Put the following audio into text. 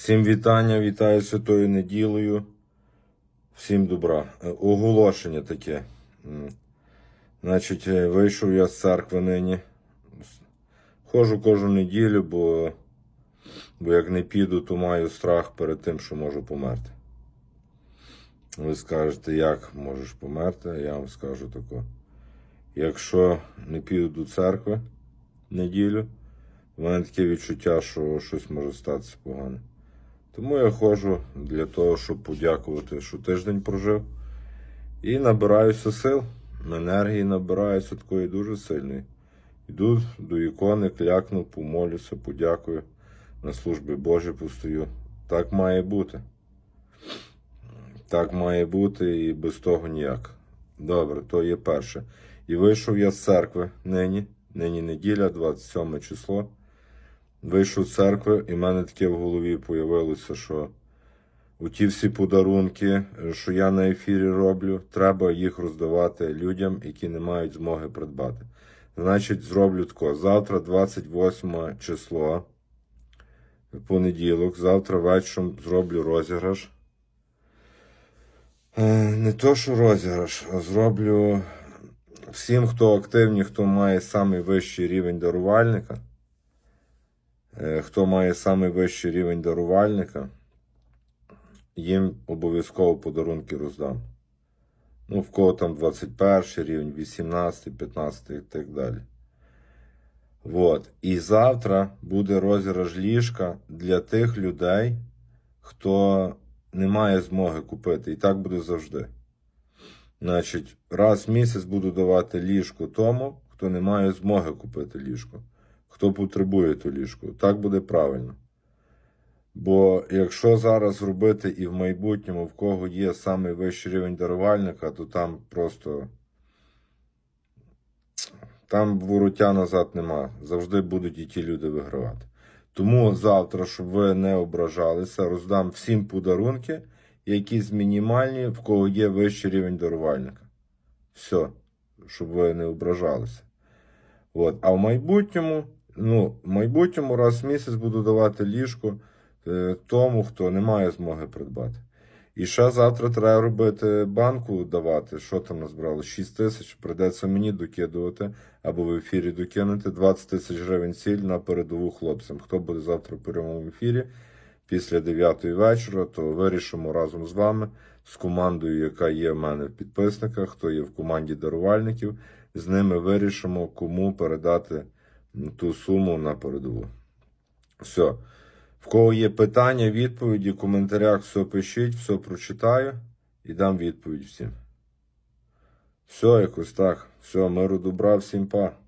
Всім вітання, вітаю святою неділею. Всім добра. Е, Оголошення таке. Значить, е, вийшов я з церкви нині. Ходжу кожну неділю, бо, бо як не піду, то маю страх перед тим, що можу померти. Ви скажете, як можеш померти? Я вам скажу тако. Якщо не піду до церкви неділю, в мене таке відчуття, що щось може статися погане. Тому я ходжу для того, щоб подякувати, що тиждень прожив. І набираюся сил, енергії набираюся такої дуже сильної. Йду до ікони, клякну, помолюся, подякую, на службі Божій постою. Так має бути. Так має бути і без того ніяк. Добре, то є перше. І вийшов я з церкви нині, нині неділя, 27 число. Вийшов з церкви, і в мене таке в голові появилося, що оті всі подарунки, що я на ефірі роблю, треба їх роздавати людям, які не мають змоги придбати. Значить, зроблю тако. Завтра, 28 число, понеділок, завтра вечором зроблю розіграш. Е, Не то, що розіграш, а зроблю всім, хто активні, хто має самий вищий рівень дарувальника. Е, Хто має самий вищий рівень дарувальника, їм обов'язково подарунки роздам. Ну, в кого там 21 рівень, 18, 15 і так далі. Вот. І завтра буде розіграш ліжка для тих людей, хто не має змоги купити. І так буде завжди. Значить, раз в місяць буду давати ліжко тому, хто не має змоги купити ліжко, хто потребує ту ліжко. Так буде правильно. Бо якщо зараз зробити і в майбутньому, в кого є самий вищий рівень дарувальника, то там просто там вороття назад нема. Завжди будуть і ті люди вигравати. Тому завтра, щоб ви не ображалися, роздам всім подарунки, якісь мінімальні, в кого є вищий рівень дарувальника. Все, щоб ви не ображалися. От. А в майбутньому, ну, майбутньому раз в місяць буду давати ліжко е, тому, хто не має змоги придбати. І ще завтра треба робити банку давати. Що там назбирали? 6 тисяч. Придеться мені докидувати або в ефірі докинути 20 тисяч гривень ціль на передову хлопцям. Хто буде завтра в прямому ефірі після 9 вечора, то вирішимо разом з вами, з командою, яка є в мене в підписниках, хто є в команді дарувальників. З ними вирішимо, кому передати ту суму на передову. Все. В кого є питання, відповіді, в коментарях все пишіть, все прочитаю і дам відповідь всім. Все, якось так. Все, миру добра, всім па.